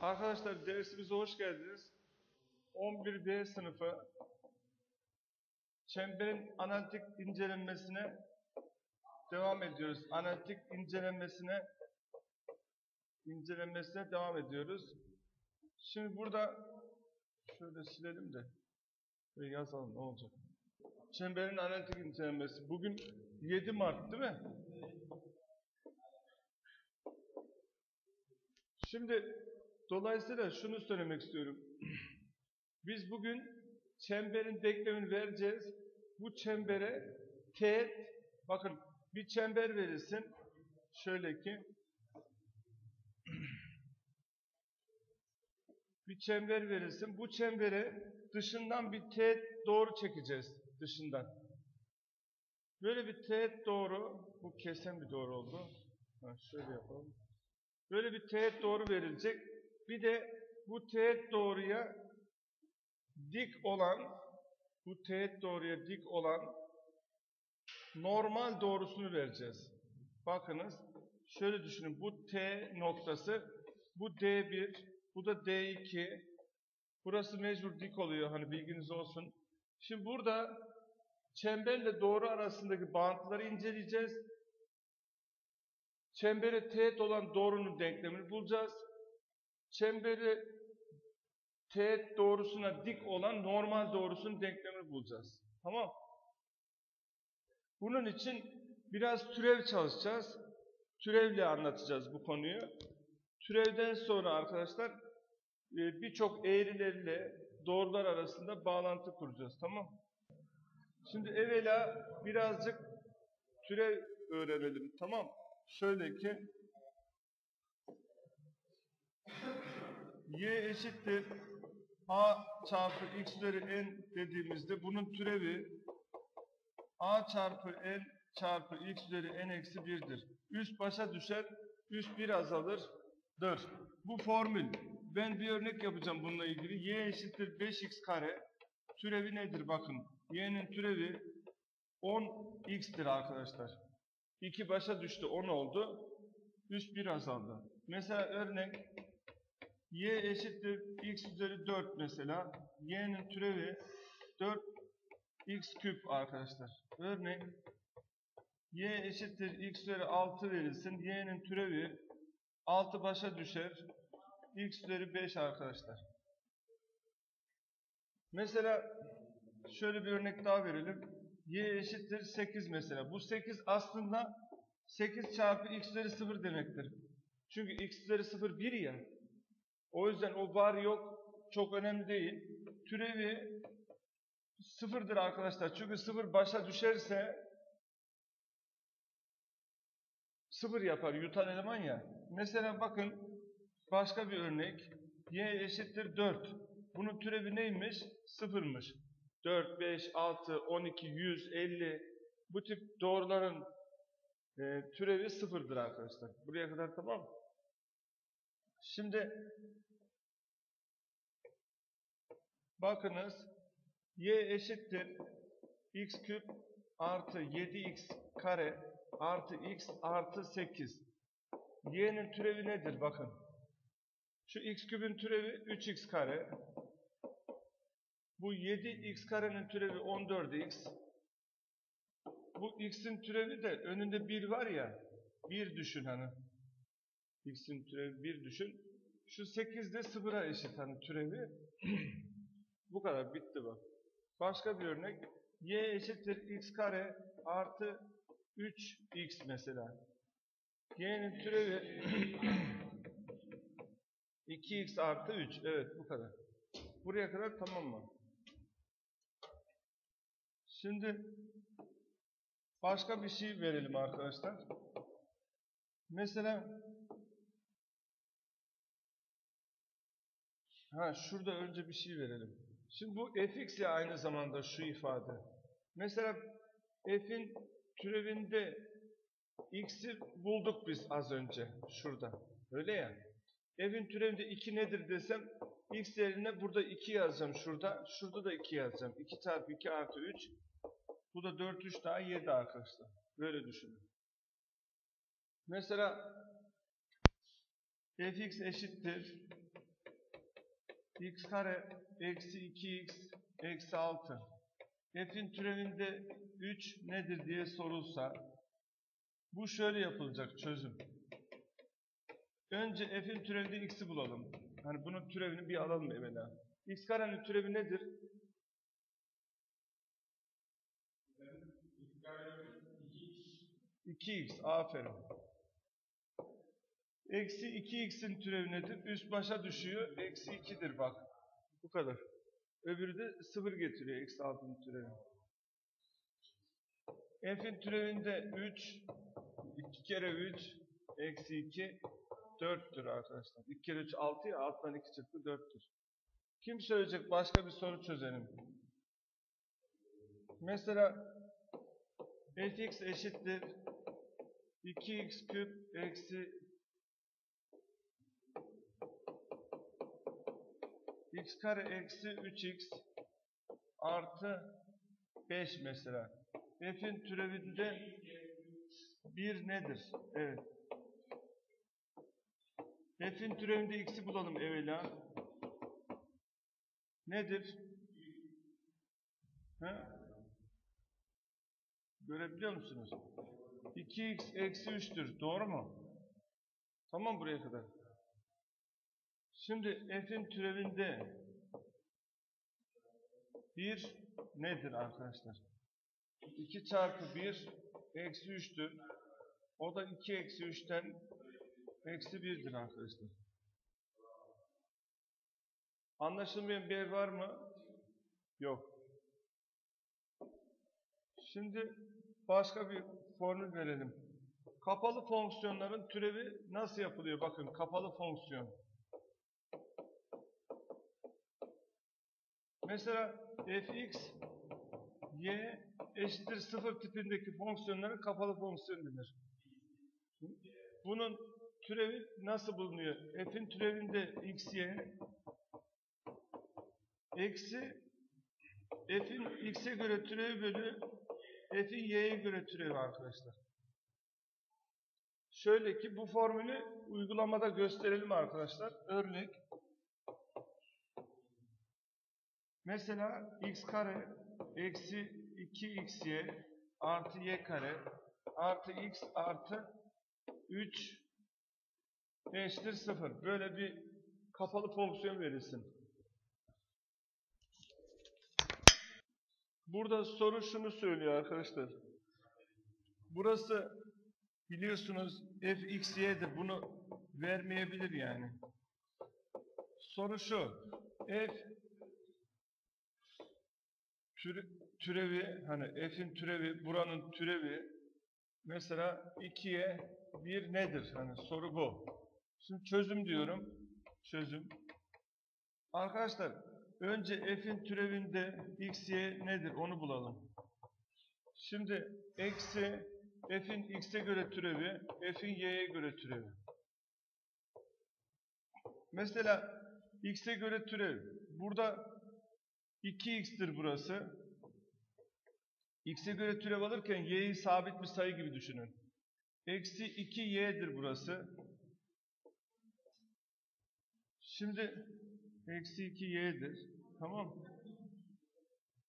Arkadaşlar dersimize hoş geldiniz. 11B sınıfı çemberin analitik incelenmesine devam ediyoruz. Analitik incelenmesine incelenmesine devam ediyoruz. Şimdi burada şöyle silelim de şöyle yazalım ne olacak. Çemberin analitik incelenmesi. Bugün 7 Mart değil mi? Şimdi dolayısıyla şunu söylemek istiyorum. Biz bugün çemberin denklemini vereceğiz. Bu çembere teğet, bakın bir çember verilsin. Şöyle ki bir çember verilsin. Bu çembere dışından bir teğet doğru çekeceğiz. Dışından. Böyle bir teğet doğru, bu kesen bir doğru oldu. Ha, şöyle yapalım. Böyle bir teğet doğru verilecek. Bir de bu teğet doğruya dik olan, bu teğet doğruya dik olan normal doğrusunu vereceğiz. Bakınız, şöyle düşünün. Bu T noktası, bu D1, bu da D2. Burası mecbur dik oluyor, hani bilginiz olsun. Şimdi burada çemberle doğru arasındaki bağıntıları inceleyeceğiz. Çembere teğet olan doğrunun denklemini bulacağız. Çemberi teğet doğrusuna dik olan normal doğrusunun denklemini bulacağız. Tamam. Bunun için biraz türev çalışacağız. Türevle anlatacağız bu konuyu. Türevden sonra arkadaşlar e, birçok eğrilerle doğrular arasında bağlantı kuracağız. Tamam. Şimdi evvela birazcık türev öğrenelim. Tamam. Şöyle ki y eşittir a çarpı x üzeri n dediğimizde bunun türevi a çarpı n çarpı x üzeri n eksi 1'dir. Üst başa düşer, üst bir azalır, dır. Bu formül. Ben bir örnek yapacağım bununla ilgili. y eşittir 5x kare. Türevi nedir bakın. y'nin türevi 10x'tir arkadaşlar. 2 başa düştü 10 oldu. Üst 1 azaldı. Mesela örnek y eşittir x üzeri 4 mesela. y'nin türevi 4 x küp arkadaşlar. Örnek y eşittir x üzeri 6 verilsin. y'nin türevi 6 başa düşer. x üzeri 5 arkadaşlar. Mesela şöyle bir örnek daha verelim y eşittir 8 mesela. Bu 8 aslında 8 çarpı x üzeri 0 demektir. Çünkü x üzeri 0 1 ya. O yüzden o var yok çok önemli değil. Türevi sıfırdır arkadaşlar. Çünkü 0 başa düşerse 0 yapar. Yutan eleman ya. Mesela bakın başka bir örnek. y eşittir 4. Bunun türevi neymiş? 0'mış. 4, 5, 6, 12, 100, 50 bu tip doğruların e, türevi sıfırdır arkadaşlar. Buraya kadar tamam mı? Şimdi bakınız y eşittir x küp artı 7x kare artı x artı 8. y'nin türevi nedir bakın. Şu x küpün türevi 3x kare bu 7x karenin türevi 14x. Bu x'in türevi de önünde 1 var ya. 1 düşün hani. X'in türevi 1 düşün. Şu 8 de 0'a eşit hani türevi. bu kadar bitti bak. Başka bir örnek. y eşittir x kare artı 3x mesela. y'nin türevi 2x artı 3. Evet bu kadar. Buraya kadar tamam mı? Şimdi başka bir şey verelim arkadaşlar. Mesela ha şurada önce bir şey verelim. Şimdi bu fx ya aynı zamanda şu ifade. Mesela f'in türevinde x'i bulduk biz az önce şurada. Öyle ya. F'in türevinde 2 nedir desem x yerine burada 2 yazacağım şurada. Şurada da 2 yazacağım. 2 çarpı 2 artı 3 bu da 4, 3 daha 7 arkadaşlar. Böyle düşünün. Mesela fx eşittir x kare eksi 2x eksi 6. F'in türevinde 3 nedir diye sorulsa bu şöyle yapılacak çözüm. Önce f'in türevinde x'i bulalım. Hani bunun türevini bir alalım evvela. x karenin türevi nedir? x 2x aferin. Eksi 2x'in türevi nedir? Üst başa düşüyor. Eksi 2'dir bak. Bu kadar. Öbürü de 0 getiriyor eksi 6'nın türevi. F'in türevinde 3 2 kere 3 eksi 2 4'tür arkadaşlar. 2 kere 3 6 ya alttan 2 çıktı 4'tür. Kim söyleyecek başka bir soru çözelim. Mesela fx eşittir 2x küp eksi x kare eksi 3x artı 5 mesela. F'in türevinde 1 nedir? Evet. F'in türevinde x'i bulalım evvela. Nedir? He? Görebiliyor musunuz? 2x eksi 3'tür. Doğru mu? Tamam buraya kadar. Şimdi f'in türevinde 1 nedir arkadaşlar? 2 çarpı 1 eksi 3'tür. O da 2 eksi 3'ten eksi 1'dir arkadaşlar. Anlaşılmayan bir var mı? Yok. Şimdi başka bir formül verelim. Kapalı fonksiyonların türevi nasıl yapılıyor? Bakın kapalı fonksiyon. Mesela fx y eşittir 0 tipindeki fonksiyonlara kapalı fonksiyon denir. Bunun türevi nasıl bulunuyor? F'in türevinde x, y eksi f'in x'e göre türevi bölü f'in y'ye göre türevi arkadaşlar. Şöyle ki bu formülü uygulamada gösterelim arkadaşlar. Örnek. Mesela x kare eksi 2xy artı y kare artı x artı 3 eşittir 0. Böyle bir kapalı fonksiyon verilsin. Burada soru şunu söylüyor arkadaşlar. Burası biliyorsunuz f x y'dir. Bunu vermeyebilir yani. Soru şu. f türe, türevi hani f'in türevi buranın türevi mesela 2'ye 1 nedir? Hani soru bu. Şimdi çözüm diyorum. Çözüm. Arkadaşlar önce f'in türevinde x, nedir? Onu bulalım. Şimdi eksi f'in x'e göre türevi, f'in y'ye göre türevi. Mesela x'e göre türev. Burada 2x'tir burası. x'e göre türev alırken y'yi sabit bir sayı gibi düşünün. Eksi 2y'dir burası. Şimdi eksi 2y'dir. Tamam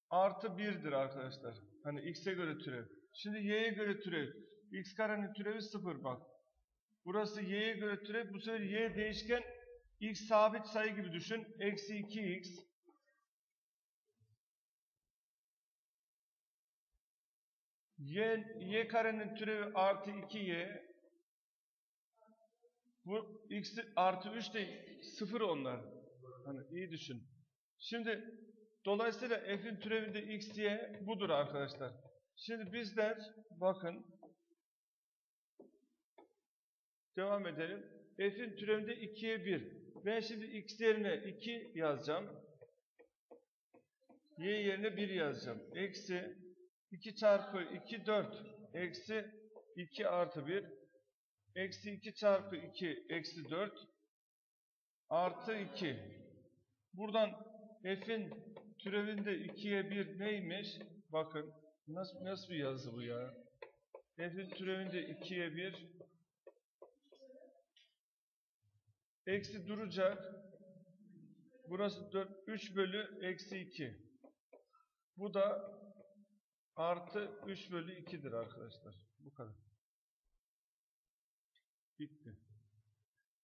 Artı 1'dir arkadaşlar. Hani x'e göre türev. Şimdi y'ye göre türev. x karenin türevi 0 bak. Burası y'ye göre türev. Bu sefer y değişken x sabit sayı gibi düşün. Eksi 2x. Y, y karenin türevi artı 2y. Bu x artı 3 de 0 onlar. Hani iyi düşün. Şimdi dolayısıyla f'in türevinde x, y budur arkadaşlar. Şimdi bizler bakın devam edelim. F'in türevinde 2'ye 1. Ben şimdi x yerine 2 yazacağım. Y yerine 1 yazacağım. Eksi 2 çarpı 2 4. Eksi 2 artı 1. Eksi 2 çarpı 2 eksi 4. Artı 2. Buradan f'in türevinde 2'ye 1 neymiş? Bakın nasıl, nasıl bir yazı bu ya? F'in türevinde 2'ye 1 eksi duracak Burası 4, 3 bölü eksi 2. Bu da artı 3 bölü 2'dir arkadaşlar. Bu kadar. Bitti.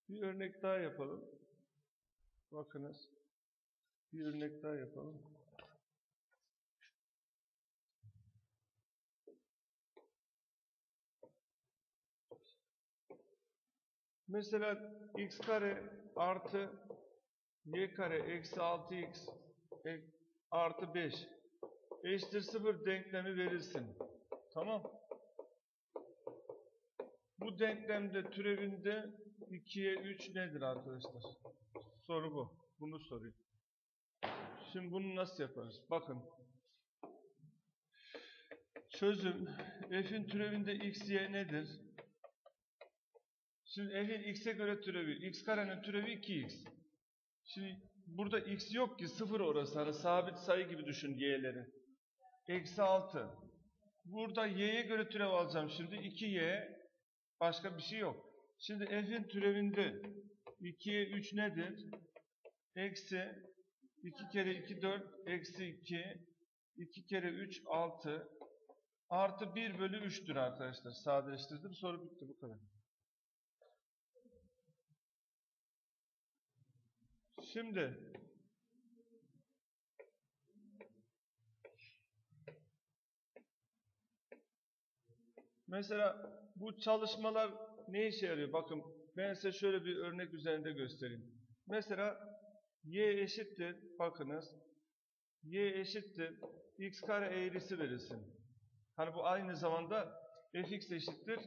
Bir örnek daha yapalım. Bakınız. Bir örnek daha yapalım. Mesela x kare artı y kare eksi 6x e- artı 5 eşittir 0 denklemi verilsin. Tamam. Bu denklemde türevinde 2'ye 3 nedir arkadaşlar? Soru bu. Bunu sorayım. Şimdi bunu nasıl yaparız? Bakın. Çözüm. F'in türevinde x, y nedir? Şimdi f'in x'e göre türevi. x karenin türevi 2x. Şimdi burada x yok ki. Sıfır orası. Hani sabit sayı gibi düşün y'leri. Eksi 6. Burada y'ye göre türev alacağım. Şimdi 2y. Başka bir şey yok. Şimdi f'in türevinde 2'ye 3 nedir? Eksi 2 kere 2 4 eksi 2 2 kere 3 6 artı 1 bölü 3'tür arkadaşlar. Sadeleştirdim. Soru bitti. Bu kadar. Şimdi mesela bu çalışmalar ne işe yarıyor? Bakın ben size şöyle bir örnek üzerinde göstereyim. Mesela y eşittir bakınız y eşittir x kare eğrisi verilsin. Hani bu aynı zamanda fx eşittir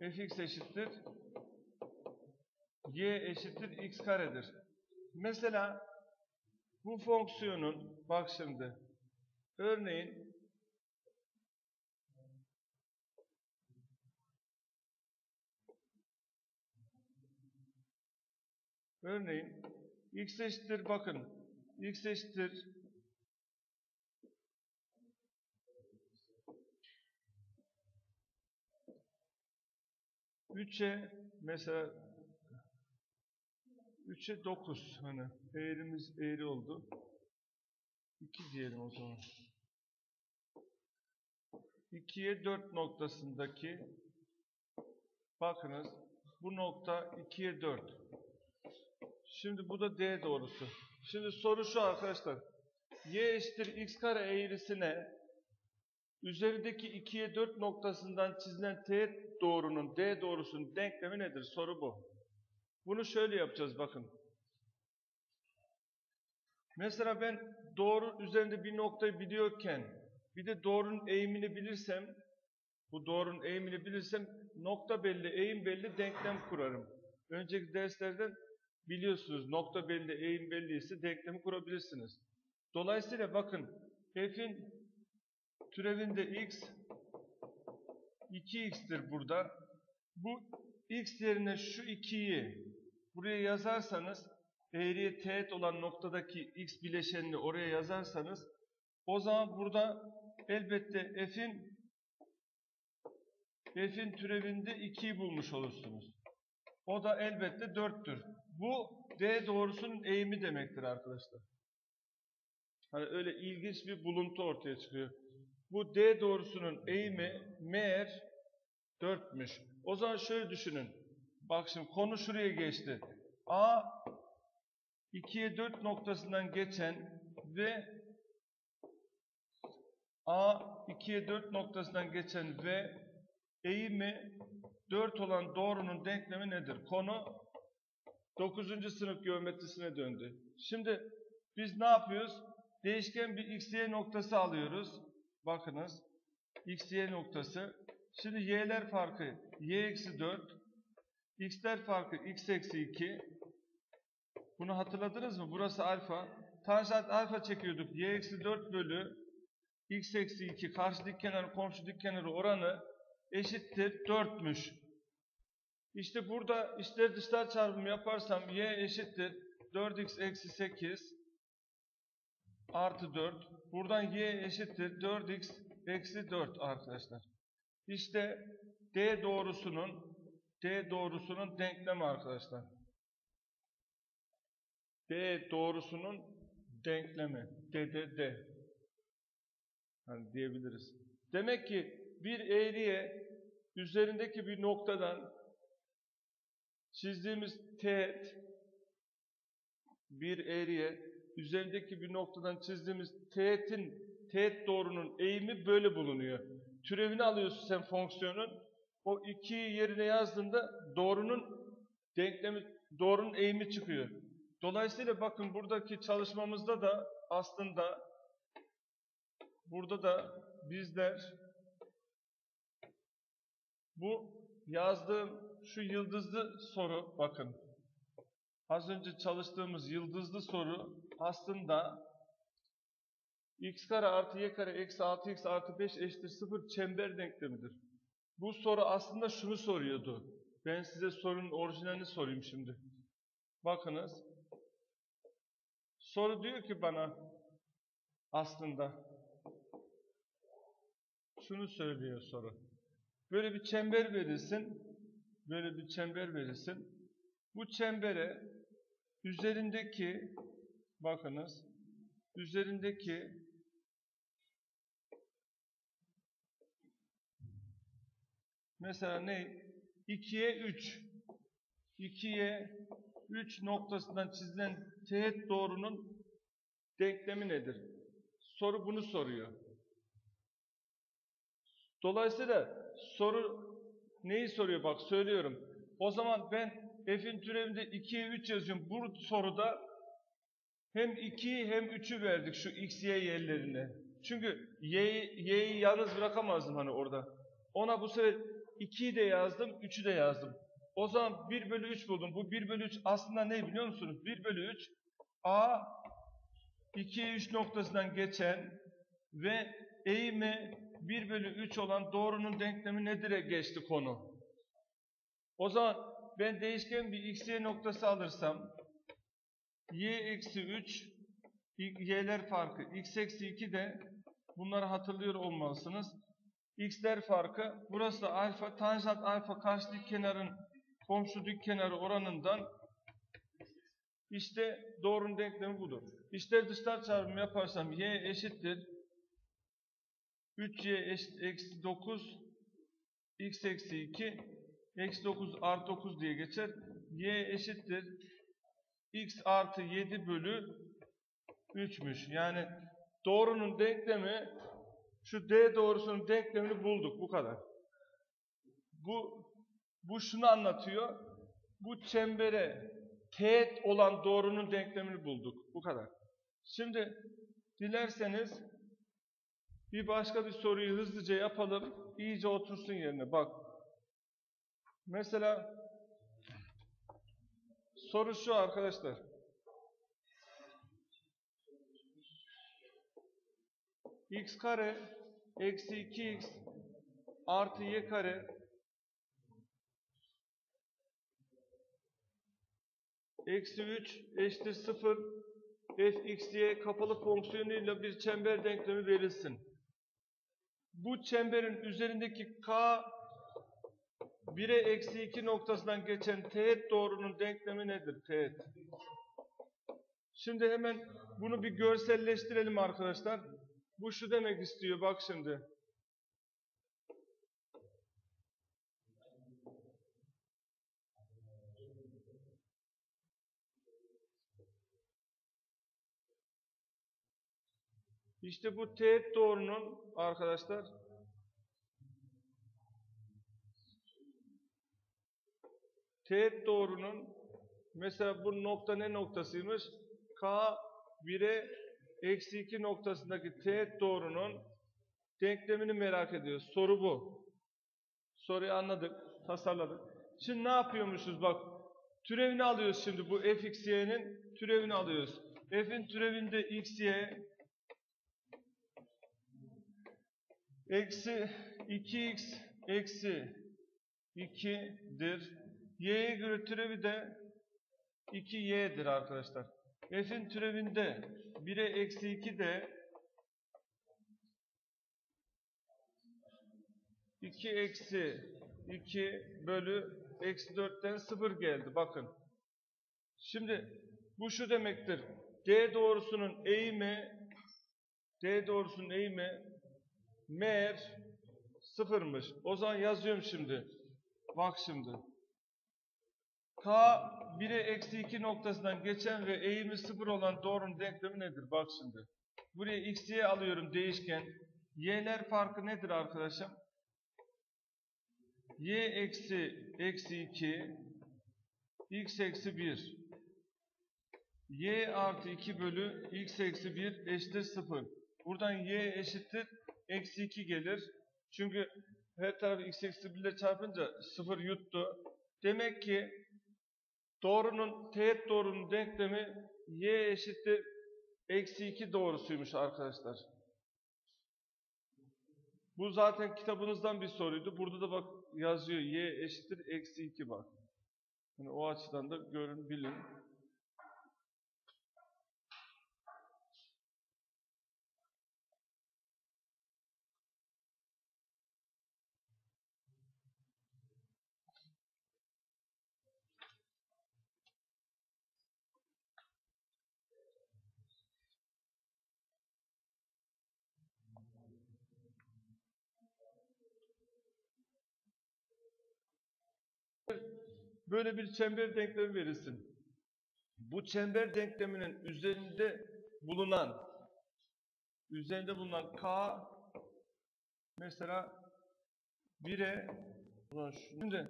fx eşittir y eşittir x karedir. Mesela bu fonksiyonun bak şimdi örneğin örneğin x eşittir bakın x eşittir Üçe mesela 3'e 9 hani eğrimiz eğri oldu. 2 diyelim o zaman. 2'ye 4 noktasındaki bakınız bu nokta 2'ye 4. Şimdi bu da D doğrusu. Şimdi soru şu arkadaşlar. Y eşittir x kare eğrisine üzerindeki 2'ye 4 noktasından çizilen teğet doğrunun D doğrusunun denklemi nedir? Soru bu. Bunu şöyle yapacağız bakın. Mesela ben doğru üzerinde bir noktayı biliyorken bir de doğrunun eğimini bilirsem bu doğrunun eğimini bilirsem nokta belli, eğim belli denklem kurarım. Önceki derslerden biliyorsunuz nokta belli, eğim belliyse denklemi kurabilirsiniz. Dolayısıyla bakın f'in türevinde x 2x'tir burada. Bu x yerine şu 2'yi buraya yazarsanız eğriye teğet olan noktadaki x bileşenini oraya yazarsanız o zaman burada elbette f'in f'in türevinde 2'yi bulmuş olursunuz. O da elbette 4'tür. Bu d doğrusunun eğimi demektir arkadaşlar. Hani öyle ilginç bir buluntu ortaya çıkıyor. Bu d doğrusunun eğimi meğer 4'müş. O zaman şöyle düşünün. Bak şimdi konu şuraya geçti. A 2'ye 4 noktasından geçen ve A 2'ye 4 noktasından geçen ve eğimi 4 olan doğrunun denklemi nedir? Konu 9. sınıf geometrisine döndü. Şimdi biz ne yapıyoruz? Değişken bir x, y noktası alıyoruz. Bakınız. x, y noktası. Şimdi y'ler farkı y eksi 4. x'ler farkı x eksi 2. Bunu hatırladınız mı? Burası alfa. Tanjant alfa çekiyorduk. y eksi 4 bölü x eksi 2 karşı dik kenar komşu dik kenarı oranı eşittir 4'müş. İşte burada içler dışlar çarpımı yaparsam y eşittir 4x eksi 8 artı 4. Buradan y eşittir 4x eksi 4 arkadaşlar. İşte D doğrusunun D doğrusunun denklemi arkadaşlar. D doğrusunun denklemi. D, D, D. Hani diyebiliriz. Demek ki bir eğriye üzerindeki bir noktadan çizdiğimiz teğet bir eğriye üzerindeki bir noktadan çizdiğimiz teğetin teğet doğrunun eğimi böyle bulunuyor. Türevini alıyorsun sen fonksiyonun. O ikiyi yerine yazdığında doğrunun denklemi, doğrunun eğimi çıkıyor. Dolayısıyla bakın buradaki çalışmamızda da aslında burada da bizler bu yazdığım şu yıldızlı soru bakın. Az önce çalıştığımız yıldızlı soru aslında x kare artı y kare eksi 6x artı 5 eşittir 0 çember denklemidir. Bu soru aslında şunu soruyordu. Ben size sorunun orijinalini sorayım şimdi. Bakınız. Soru diyor ki bana aslında şunu söylüyor soru. Böyle bir çember verilsin. Böyle bir çember verilsin. Bu çembere üzerindeki bakınız üzerindeki mesela ne? 2'ye 3 2'ye 3 noktasından çizilen teğet doğrunun denklemi nedir? Soru bunu soruyor. Dolayısıyla soru neyi soruyor? Bak söylüyorum. O zaman ben f'in türevinde 2'ye 3 yazıyorum. Bu soruda hem 2'yi hem 3'ü verdik şu x, y yerlerine. Çünkü y'yi y'yi yalnız bırakamazdım hani orada. Ona bu sefer 2'yi de yazdım, 3'ü de yazdım. O zaman 1 bölü 3 buldum. Bu 1 bölü 3 aslında ne biliyor musunuz? 1 bölü 3 a 2'ye 3 noktasından geçen ve eğimi 1 bölü 3 olan doğrunun denklemi nedir'e geçti konu. O zaman ben değişken bir x, y noktası alırsam y eksi 3 y'ler farkı x eksi 2 de bunları hatırlıyor olmalısınız. x'ler farkı burası alfa tanjant alfa karşı dik kenarın komşu dik kenarı oranından işte doğrunun denklemi budur. İşler dışlar çarpımı yaparsam y eşittir 3y eşit eksi 9 x eksi 2 eksi 9 artı 9 diye geçer. y eşittir x artı 7 bölü 3'müş. Yani doğrunun denklemi şu d doğrusunun denklemini bulduk. Bu kadar. Bu bu şunu anlatıyor. Bu çembere teğet olan doğrunun denklemini bulduk. Bu kadar. Şimdi dilerseniz bir başka bir soruyu hızlıca yapalım. İyice otursun yerine. Bak. Mesela soru şu arkadaşlar. x kare eksi 2x artı y kare eksi 3 eşittir 0 f x y kapalı fonksiyonuyla bir çember denklemi verilsin. Bu çemberin üzerindeki k 1'e eksi 2 noktasından geçen teğet doğrunun denklemi nedir? Teğet. Şimdi hemen bunu bir görselleştirelim arkadaşlar. Bu şu demek istiyor bak şimdi. İşte bu teğet doğrunun arkadaşlar teğet doğrunun mesela bu nokta ne noktasıymış? K 1'e eksi 2 noktasındaki teğet doğrunun denklemini merak ediyoruz. Soru bu. Soruyu anladık, tasarladık. Şimdi ne yapıyormuşuz bak. Türevini alıyoruz şimdi bu f x y'nin türevini alıyoruz. F'in türevinde x y eksi 2x eksi 2'dir. Y'ye göre türevi de 2y'dir arkadaşlar. F'in türevinde 1'e eksi 2 de 2 eksi 2 bölü eksi 4'ten 0 geldi. Bakın. Şimdi bu şu demektir. D doğrusunun eğimi D doğrusunun eğimi meğer sıfırmış. O zaman yazıyorum şimdi. Bak şimdi. K 1'e eksi 2 noktasından geçen ve eğimi sıfır olan doğrunun denklemi nedir? Bak şimdi. Buraya x, y alıyorum değişken. Y'ler farkı nedir arkadaşım? Y eksi eksi 2 x eksi 1 y artı 2 bölü x eksi 1 eşittir 0. Buradan y eşittir eksi 2 gelir. Çünkü her tarafı x eksi 1 ile çarpınca 0 yuttu. Demek ki doğrunun teğet doğrunun denklemi y eşittir eksi 2 doğrusuymuş arkadaşlar. Bu zaten kitabınızdan bir soruydu. Burada da bak yazıyor y eşittir eksi 2 bak. Yani o açıdan da görün bilin. Böyle bir çember denklemi verilsin. Bu çember denkleminin üzerinde bulunan üzerinde bulunan k mesela 1'e ulan şimdi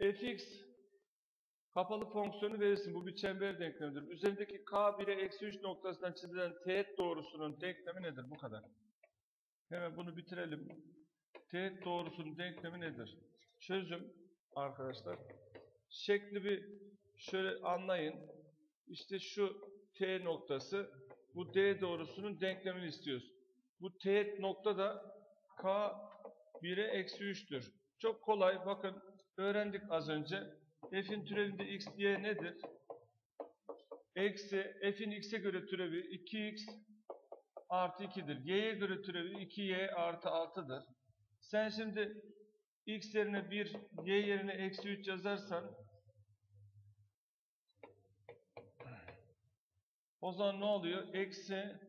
fx kapalı fonksiyonu verirsin. Bu bir çember denklemidir. Üzerindeki k 1'e eksi 3 noktasından çizilen teğet doğrusunun denklemi nedir? Bu kadar. Hemen bunu bitirelim. Teğet doğrusunun denklemi nedir? Çözüm arkadaşlar. Şekli bir şöyle anlayın. İşte şu T noktası bu D doğrusunun denklemini istiyoruz. Bu teğet nokta da K 1'e eksi 3'tür. Çok kolay. Bakın öğrendik az önce. F'in türevinde x, y nedir? Eksi F'in x'e göre türevi 2x artı 2'dir. Y'ye göre türevi 2y artı 6'dır. Sen şimdi x yerine 1, y yerine eksi 3 yazarsan o zaman ne oluyor? Eksi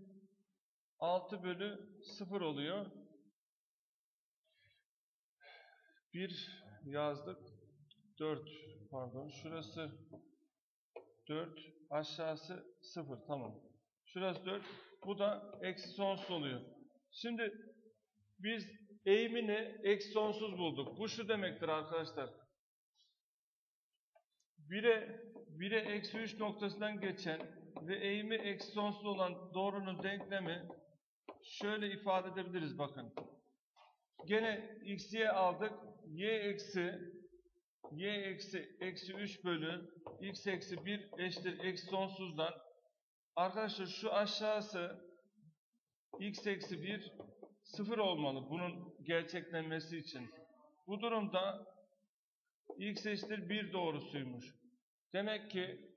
6 bölü 0 oluyor. 1 yazdık. 4 pardon. Şurası 4. Aşağısı 0. Tamam. Şurası 4. Bu da eksi sonsuz oluyor. Şimdi biz eğimini eksi sonsuz bulduk. Bu şu demektir arkadaşlar. 1'e 1'e eksi 3 noktasından geçen ve eğimi eksi sonsuz olan doğrunun denklemi şöyle ifade edebiliriz bakın. Gene x, y aldık. y eksi y eksi eksi 3 bölü x eksi 1 eşittir eksi sonsuzdan. Arkadaşlar şu aşağısı x eksi 1 sıfır olmalı bunun gerçeklenmesi için. Bu durumda x eşittir 1 doğrusuymuş. Demek ki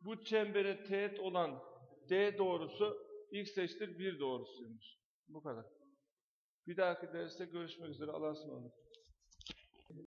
bu çembere teğet olan D doğrusu x eşittir 1 doğrusuymuş. Bu kadar. Bir dahaki derste görüşmek üzere. Allah'a ısmarladık.